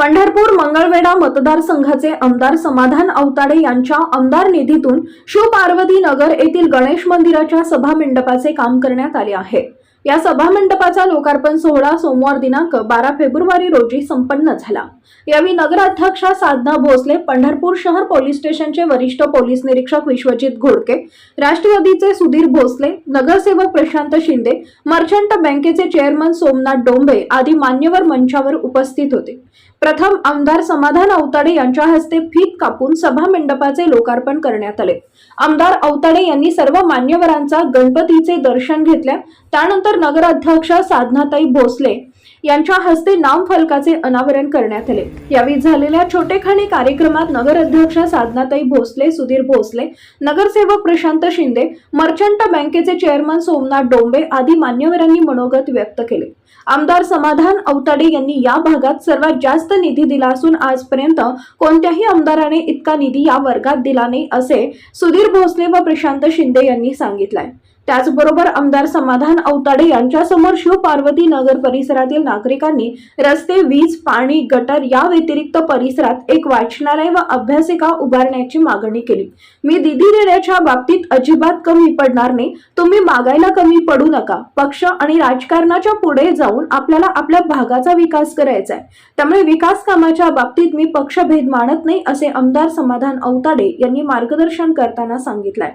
पंढरपूर मंगळवेढा मतदारसंघाचे आमदार समाधान अवताडे यांच्या आमदार निधीतून शिवपार्वती नगर येथील गणेश मंदिराच्या सभा मंडपाचे काम करण्यात आले आहे. या सभा मंडपाचा लोकार्पण सोहळा सोमवार दिनांक बारा फेब्रुवारी रोजी संपन्न झाला. यावेळी नगराध्यक्षा साधना भोसले पंढरपूर शहर पोलीस स्टेशनचे वरिष्ठ पोलीस निरीक्षक विश्वजित घोडके राष्ट्रवादीचे सुधीर भोसले नगरसेवक प्रशांत शिंदे मर्चंट बँकेचे चेअरमन सोमनाथ डोंबे आदी मान्यवर मंचावर उपस्थित होते. प्रथम आमदार समाधान अवताडे यांच्या हस्ते फीत कापून सभा मंडपाचे लोकार्पण करण्यात आले. आमदार अवताडे यांनी सर्व मान्यवरांचा गणपतीचे दर्शन घेतल्या त्यानंतर नगराध्यक्ष साधनाताई भोसले यांच्या हस्ते नामफलकाचे अनावरण करण्यात आले. यावेळी झालेल्या छोटेखानी कार्यक्रमात नगराध्यक्ष साधनाताई भोसले सुधीर भोसले नगरसेवक प्रशांत शिंदे मर्चंट बँकेचे चेअरमन सोमनाथ डोंबे आदी मान्यवरांनी मनोगत व्यक्त केले. आमदार समाधान अवताडे यांनी या भागात सर्वात जास्त निधी दिला असून आजपर्यंत कोणत्याही आमदाराने इतका निधी या वर्गात दिला नाही असे सुधीर भोसले व प्रशांत शिंदे यांनी सांगितलंय. त्याचबरोबर आमदार समाधान अवताडे यांच्यासमोर शिवपार्वती नगर परिसरातील नागरिकांनी रस्ते वीज पाणी गटर या व्यतिरिक्त परिसरात एक वाचनालय व अभ्यासिका उभारण्याची मागणी केली. मी दिदी देण्याच्या बाबतीत अजिबात कमी पडणार नाही. तुम्ही मागायला कमी पडू नका. पक्ष आणि राजकारणाच्या पुढे जाऊन आपल्याला आपल्या भागाचा विकास करायचा आहे. त्यामुळे विकास कामाच्या बाबतीत मी पक्षभेद मानत नाही असे आमदार समाधान अवताडे यांनी मार्गदर्शन करताना सांगितलंय.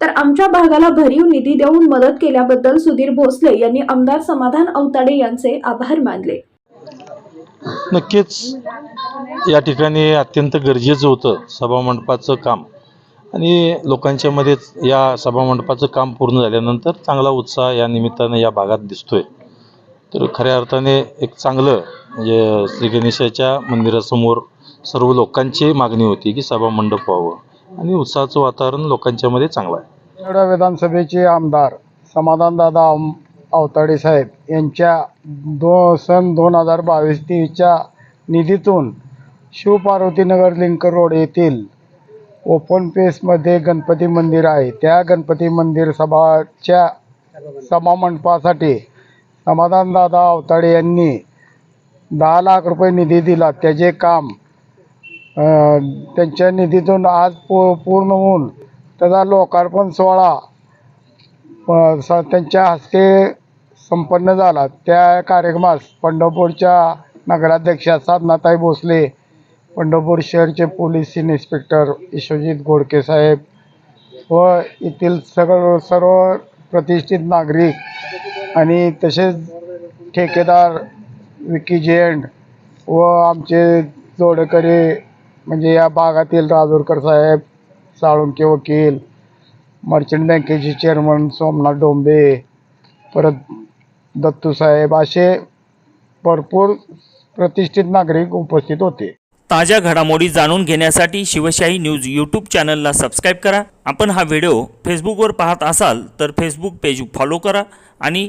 तर आमच्या भागाला भरीव निधी देऊन मदत केल्याबद्दल सुधीर भोसले यांनी आमदार समाधान अवताडे यांचे आभार मानले. नक्कीच या ठिकाणी अत्यंत गरजेचं होतं सभामंडपाचं काम. आणि लोकांच्या मध्येच या सभामंडपाचं काम पूर्ण झाल्यानंतर चांगला उत्साह या निमित्तानं या भागात दिसतोय. तर खऱ्या अर्थाने एक चांगलं म्हणजे श्री गणेशाच्या मंदिरासमोर सर्व लोकांची मागणी होती की सभा मंडप व्हावं. आणि उत्साहाचं वातावरण लोकांच्यामध्ये चांगलं आहे. येवढा विधानसभेचे आमदार समाधानदादा अवताडे साहेब यांच्या दो सन दोन हजार बावीस तेवीसच्या निधीतून शिवपार्वतीनगर लिंक रोड येथील ओपन पेसमध्ये गणपती मंदिर आहे. त्या गणपती मंदिर सभाच्या सभामंडपासाठी समाधानदादा अवताडे यांनी दहा लाख रुपये निधी दिला. त्याचे काम त्यांच्या निधीतून आज पू पूर्ण होऊन त्याचा लोकार्पण सोहळा स- त्यांच्या हस्ते संपन्न झाला. त्या कार्यक्रमास पंढरपूरच्या नगराध्यक्षा साधनाताई भोसले पंढरपूर शहरचे पोलीस इन्स्पेक्टर विश्वजित घोडके साहेब व येथील सगळं सर्व प्रतिष्ठित नागरिक आणि तसेच ठेकेदार विकी जैन व आमचे जोडकरी म्हणजे या भागातील राजूरकर साहेब साळुंके वकील मर्चंट बँकेचे चेअरमन सोमनाथ डोंबे परत दत्तू साहेब असे भरपूर प्रतिष्ठित नागरिक उपस्थित होते. ताज्या घडामोडी जाणून घेण्यासाठी शिवशाही न्यूज यूट्यूब चॅनलला सबस्क्राईब करा. आपण हा व्हिडिओ फेसबुकवर पाहत असाल तर फेसबुक पेज फॉलो करा आणि